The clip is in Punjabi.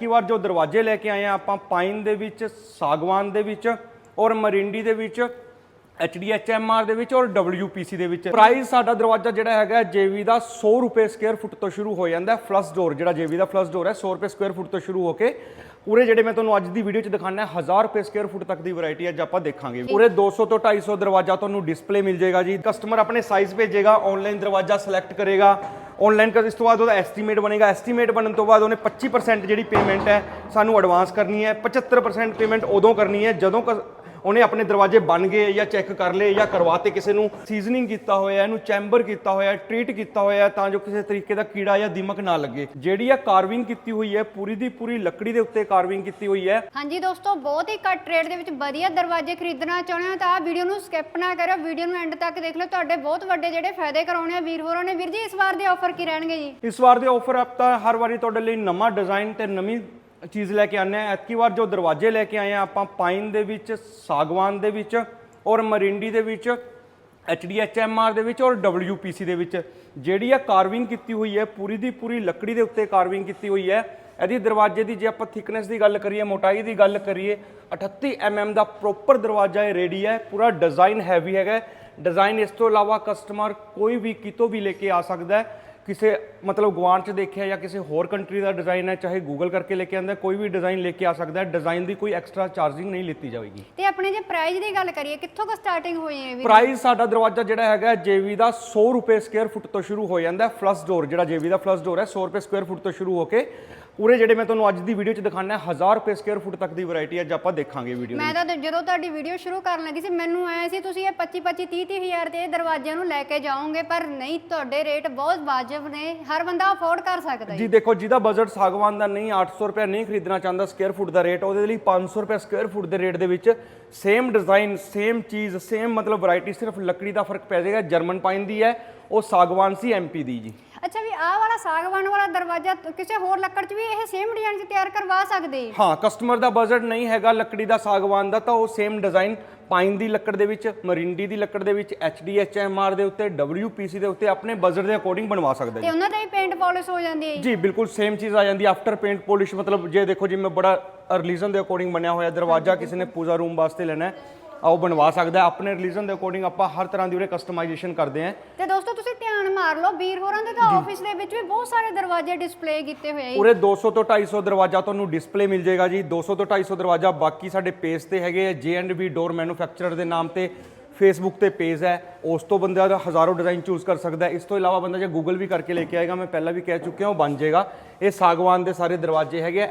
ਐਤਕੀ ਵਾਰ ਜੋ ਦਰਵਾਜ਼ੇ ਲੈ ਕੇ ਆਏ ਆ ਆਪਾਂ ਪਾਈਨ ਦੇ ਵਿੱਚ, ਸਾਗਵਾਨ ਦੇ ਵਿੱਚ ਔਰ ਮਰਿੰਡੀ ਦੇ ਵਿੱਚ HDHMR ਦੇ ਵਿੱਚ ਔਰ WPC ਦੇ ਵਿੱਚ। ਪ੍ਰਾਈਸ ਸਾਡਾ ਦਰਵਾਜ਼ਾ ਜਿਹੜਾ ਹੈਗਾ JV ਦਾ 100 ਰੁਪਏ ਸਕੁਅਰ ਫੁੱਟ ਤੋਂ ਸ਼ੁਰੂ ਹੋ ਜਾਂਦਾ ਹੈ ਫਲਸ ਡੋਰ ਜਿਹੜਾ JV ਦਾ ਫਲਸ ਡੋਰ ਹੈ 100 ਰੁਪਏ ਸਕੁਅਰ ਫੁੱਟ ਤੋਂ ਸ਼ੁਰੂ ਹੋ ਕੇ ਪੂਰੇ ਜਿਹੜੇ ਮੈਂ ਤੁਹਾਨੂੰ ਅੱਜ ਦੀ ਵੀਡੀਓ 'ਚ ਦਿਖਾਣਾ ਹੈ 1000 ਰੁਪਏ ਸਕੁਅਰ ਫੁੱਟ ਤੱਕ ਦੀ ਵੈਰਾਈਟੀ ਅੱਜ ਆਪਾਂ ਦੇਖਾਂਗੇ। ਪੂਰੇ 200 ਤੋਂ 250 ਦਰਵਾਜ਼ਾ ਤੁਹਾਨੂੰ ਡਿਸਪਲੇ ਮਿਲ ਜਾਏਗਾ ਜੀ। ਕਸਟਮਰ ਆਪਣੇ ਸਾਈਜ਼ ਭੇਜੇਗਾ ਆਨਲਾਈਨ ਦਰਵਾਜ਼ਾ ਸਿਲੈਕਟ ਕਰੇਗਾ। ਆਨਲਾਈਨ ਕਰ ਇਸ ਤੋਂ ਬਾਅਦ ਉਹਦਾ ਐਸਟੀਮੇਟ ਬਣੇਗਾ। ਐਸਟੀਮੇਟ ਬਣਨ ਤੋਂ ਬਾਅਦ ਉਹਨੇ 25% ਜਿਹੜੀ ਪੇਮੈਂਟ ਹੈ, ਸਾਨੂੰ ਐਡਵਾਂਸ ਕਰਨੀ ਹੈ। 75% ਪੇਮੈਂਟ ਉਦੋਂ ਕਰਨੀ ਹੈ, ਜਦੋਂ ਕ- ਉਹਨੇ ਆਪਣੇ ਦਰਵਾਜ਼ੇ ਬਣ ਗਏ ਜਾਂ ਚੈੱਕ ਕਰ ਲਏ ਜਾਂ ਕਰਵਾਤੇ ਕਿਸੇ ਨੂੰ। ਸੀਜ਼ਨਿੰਗ ਕੀਤਾ ਹੋਇਆ ਇਹਨੂੰ ਚੈਂਬਰ ਕੀਤਾ ਹੋਇਆ ਟ੍ਰੀਟ ਕੀਤਾ ਹੋਇਆ ਤਾਂ ਜੋ ਕਿਸੇ ਤਰੀਕੇ ਦਾ ਕੀੜਾ ਜਾਂ ਦੀਮਕ ਨਾ ਲੱਗੇ। ਜਿਹੜੀ ਆ ਕਾਰਵਿੰਗ ਕੀਤੀ ਹੋਈ ਹੈ ਪੂਰੀ ਦੀ ਪੂਰੀ ਲੱਕੜੀ ਦੇ ਉੱਤੇ ਕਾਰਵਿੰਗ ਕੀਤੀ ਹੋਈ ਹੈ। ਹਾਂਜੀ ਦੋਸਤੋ ਬਹੁਤ ਹੀ ਘੱਟ ਰੇਟ ਦੇ ਵਿੱਚ ਵਧੀਆ ਦਰਵਾਜ਼ੇ ਖਰੀਦਣਾ ਚਾਹੁੰਦੇ ਹੋ ਤਾਂ ਆ ਵੀਡੀਓ ਨੂੰ ਸਕਿਪ ਨਾ ਕਰਿਓ। ਵੀਡੀਓ ਨੂੰ ਐਂਡ ਤੱਕ ਦੇਖ ਲਿਓ। ਤੁਹਾਡੇ ਬਹੁਤ ਵੱਡੇ ਜਿਹੜੇ ਫਾਇਦੇ ਕਰਾਉਣੇ ਆ ਵੀਰ ਹੋਰਾਂ ਨੇ। ਵੀਰ ਜੀ ਇਸ ਵਾਰ ਦੇ ਆਫਰ ਕੀ ਰਹਿਣਗੇ ਜੀ? ਇਸ ਵਾਰ ਦੇ ਆਫਰ ਆਪ ਤਾਂ ਹਰ ਵਾਰੀ ਤੁਹਾਡੇ ਲਈ ਨਵਾਂ ਡਿਜ਼ਾਈਨ ਤੇ ਨਵੀਂ ਚੀਜ਼ ਲੈ ਕੇ ਆਉਂਦੇ ਆ ਐਤਕੀ ਵਾਰ ਜੋ ਦਰਵਾਜ਼ੇ ਲੈ ਕੇ ਆਏ ਆ ਆਪਾਂ ਪਾਈਨ ਦੇ ਵਿੱਚ, ਸਾਗਵਾਨ ਦੇ ਵਿੱਚ ਔਰ ਮਰਿੰਡੀ ਦੇ ਵਿੱਚ HDHMR ਦੇ ਵਿੱਚ ਔਰ WPC ਦੇ ਵਿੱਚ। ਜਿਹੜੀ ਆ ਕਾਰਵਿੰਗ ਕੀਤੀ ਹੋਈ ਹੈ, ਪੂਰੀ ਦੀ ਪੂਰੀ ਲੱਕੜੀ ਦੇ ਉੱਤੇ ਕਾਰਵਿੰਗ ਕੀਤੀ ਹੋਈ ਹੈ। ਇਹਦੀ ਦਰਵਾਜ਼ੇ ਦੀ ਜੇ ਆਪਾਂ ਥਿਕਨੈਸ ਦੀ ਗੱਲ ਕਰੀਏ, ਮੋਟਾਈ ਦੀ ਗੱਲ ਕਰੀਏ 38 mm ਦਾ ਪ੍ਰੋਪਰ ਦਰਵਾਜ਼ਾ ਇਹ ਰੈਡੀ ਹੈ। ਪੂਰਾ ਡਿਜ਼ਾਈਨ ਹੈਵੀ ਹੈਗਾ ਡਿਜ਼ਾਈਨ ਇਸ ਤੋਂ ਇਲਾਵਾ ਕਸਟਮਰ ਕੋਈ ਵੀ ਕਿਤੋਂ ਵੀ ਲੈ ਕੇ ਆ ਸਕਦਾ ਹੈ। ਕਿਸੇ ਮਤਲਬ ਗਵਾਂਡ ਚ ਦੇਖਿਆ ਜਾਂ ਕਿਸੇ ਹੋਰ ਕੰਟਰੀ ਦਾ ਡਿਜ਼ਾਈਨ ਹੈ ਚਾਹੇ ਗੂਗਲ ਕਰਕੇ ਲੈ ਕੇ ਆਂਦਾ ਕੋਈ ਵੀ ਡਿਜ਼ਾਈਨ ਲੈ ਕੇ ਆ ਸਕਦਾ ਹੈ ਡਿਜ਼ਾਈਨ ਦੀ ਕੋਈ ਐਕਸਟਰਾ ਚਾਰਜਿੰਗ ਨਹੀਂ ਲਿੱਤੀ ਜਾਵੇਗੀ। ਤੇ ਆਪਣੇ ਜੇ ਪ੍ਰਾਈਸ ਦੀ ਗੱਲ ਕਰੀਏ ਕਿੱਥੋਂ ਕ ਸਟਾਰਟਿੰਗ ਹੋਈ ਹੈ ਵੀਰ ਪ੍ਰਾਈਸ ਸਾਡਾ ਦਰਵਾਜ਼ਾ ਜਿਹੜਾ ਹੈਗਾ JV ਦਾ 100 ਰੁਪਏ ਸਕੁਅਰ ਫੁੱਟ ਤੋਂ ਸ਼ੁਰੂ ਹੋ ਜਾਂਦਾ ਹੈ ਫਲਸ ਡੋਰ ਜਿਹੜਾ JV ਦਾ ਫਲਸ ਡੋਰ ਹੈ 100 ਰੁਪਏ ਸਕੁਅਰ ਫੁੱਟ ਤੋਂ ਸ਼ੁਰੂ ਹੋ ਕੇ ਪੂਰੇ ਜਿਹੜੇ ਮੈਂ ਤੁਹਾਨੂੰ ਅੱਜ ਦੀ ਵੀਡੀਓ 'ਚ ਦਿਖਾਣਾ ਹੈ 1000 ਰੁਪਏ ਸਕੁਅਰ ਫੁੱਟ ਤੱਕ ਦੀ ਵੈਰਾਈਟੀ ਅੱਜ ਆਪਾਂ ਦੇਖਾਂਗੇ ਵੀਡੀਓ ਮੈਂ ਤਾਂ ਜਦੋਂ ਤੁਹਾਡੀ ਵੀਡੀਓ ਸ਼ੁਰੂ ਕਰਨ ਲੱਗੀ ਸੀ ਮੈਨੂੰ ਐ ਸੀ ਤੁਸੀਂ ਇਹ 25 25 30 30 ਹਜ਼ਾਰ ਦੇ ਇਹ ਦਰਵਾਜ਼ਿਆਂ ਨੂੰ ਲੈ ਕੇ ਜਾਓਗੇ ਪਰ ਨਹੀਂ ਤੁਹਾਡੇ ਰੇਟ ਬਹੁਤ ਵਾਜਬ ਨੇ। ਹਰ ਬੰਦਾ ਅਫੋਰਡ ਕਰ ਸਕਦਾ ਜੀ ਹੈ ਦੇਖੋ ਜਿਹਦਾ ਬਜਟ ਸਾਗਵਾਨ ਦਾ ਨਹੀਂ 800 ਰੁਪਏ ਨਹੀਂ ਖਰੀਦਣਾ ਚਾਹੁੰਦਾ ਸਕੁਅਰ ਫੁੱਟ ਦਾ ਰੇਟ ਉਹਦੇ ਲਈ 500 ਰੁਪਏ ਸਕੁਅਰ ਫੁੱਟ ਦੇ ਰੇਟ ਦੇ ਵਿੱਚ ਸੇਮ ਡਿਜ਼ਾਈਨ ਸੇਮ ਚੀਜ਼ ਸੇਮ ਮਤਲਬ ਵੈਰਾਈਟੀ ਸਿਰਫ ਲੱਕੜੀ ਦਾ ਫ਼ਰਕ ਪੈ ਜਾਏਗਾ ਜਰਮਨ ਪਾਈਨ ਦੀ ਹੈ ਉਹ ਸਾਗਵਾਨ ਸੀ ਐਮਪੀ ਦੀ ਜੀ। ਸਾਗਵਾਨ ਵਾਲਾ ਦਰਵਾਜ਼ਾ ਕਿਸੇ ਹੋਰ ਲੱਕੜ 'ਚ ਵੀ ਇਹ ਸੇਮ ਡਿਜ਼ਾਈਨ 'ਚ ਤਿਆਰ ਕਰਵਾ ਸਕਦੇ? ਹਾਂ ਕਸਟਮਰ ਦਾ ਬਜਟ ਨਹੀਂ ਹੈਗਾ ਲੱਕੜੀ ਦਾ ਸਾਗਵਾਨ ਦਾ ਤਾਂ ਉਹ ਸੇਮ ਡਿਜ਼ਾਈਨ ਪਾਈਨ ਦੀ ਲੱਕੜ ਦੇ ਵਿੱਚ ਮਰਿੰਡੀ ਦੀ ਲੱਕੜ ਦੇ ਵਿੱਚ HDHMR ਦੇ ਉੱਤੇ WPC ਦੇ ਉੱਤੇ ਆਪਣੇ ਬਜਟ ਦੇ ਅਕੋਰਡਿੰਗ ਬਣਵਾ ਸਕਦਾ ਤੇ ਜੀ। ਉਹਨਾਂ ਦਾ ਵੀ ਪੇਂਟ ਪਾਲਿਸ਼ ਹੋ ਜਾਂਦੀ ਹੈ ਜੀ। ਜੀ ਬਿਲਕੁਲ ਸੇਮ ਚੀਜ਼ ਆ ਜਾਂਦੀ ਆਫਟਰ ਪੇਂਟ ਪੋਲਿਸ਼ ਮਤਲਬ ਜੇ ਦੇਖੋ ਜਿਵੇਂ ਬੜਾ ਰਿਲੀਜਨ ਦੇ ਅਕੋਰਡਿੰਗ ਬਣਿਆ ਹੋਇਆ ਦਰਵਾਜ਼ਾ ਕਿਸੇ ਨੇ ਪੂਜਾ ਰੂਮ ਵਾਸਤੇ ਲੈਣਾ ਹੈ। ਉਹ ਬਣਵਾ ਸਕਦਾ। ਆਪਣੇ ਰਿਲੀਜਨ ਦੇ ਅਕੋਰਡਿੰਗ ਆਪਾਂ ਹਰ ਤਰ੍ਹਾਂ ਦੀ ਉਰੇ ਕਸਟਮਾਈਜ਼ੇਸ਼ਨ ਕਰਦੇ ਹਾਂ। ਤੇ ਦੋਸਤੋ ਤੁਸੀਂ ਧਿਆਨ ਮਾਰ ਲਓ ਵੀਰ ਹੋਰਾਂ ਦੇ ਤਾਂ ਆਫਿਸ ਦੇ ਵਿੱਚ ਵੀ ਬਹੁਤ ਸਾਰੇ ਦਰਵਾਜ਼ੇ ਡਿਸਪਲੇ ਕੀਤੇ ਹੋਏ ਆ। ਉਰੇ 200 ਤੋਂ 250 ਦਰਵਾਜ਼ਾ ਤੁਹਾਨੂੰ ਡਿਸਪਲੇ ਮਿਲ ਜਾਏਗਾ ਜੀ। 200 ਤੋਂ 250 ਦਰਵਾਜ਼ਾ ਬਾਕੀ ਸਾਡੇ ਪੇਜ ਤੇ ਹੈਗੇ ਆ। J&B ਡੋਰ ਮੈਨੂਫੈਕਚਰਰ ਦੇ ਨਾਮ ਤੇ ਫੇਸਬੁੱਕ ਤੇ ਪੇਜ ਹੈ। ਉਸ ਤੋਂ ਬੰਦਾ ਹਜ਼ਾਰੋਂ ਡਿਜ਼ਾਈਨ ਚੂਜ਼ ਕਰ ਸਕਦਾ ਹੈ। ਇਸ ਤੋਂ ਇਲਾਵਾ ਬੰਦਾ ਜੇ ਗੂਗਲ ਵੀ ਕਰਕੇ ਲੈ ਕੇ ਆਏਗਾ ਮੈਂ ਪਹਿਲਾਂ ਵੀ ਕਹਿ ਚੁੱਕਿਆ ਉਹ ਬਣ ਜਾਏਗਾ। ਇਹ ਸਾਗਵਾਨ ਦੇ ਸਾਰੇ ਦਰਵਾਜ਼ੇ ਹੈਗੇ ਆ।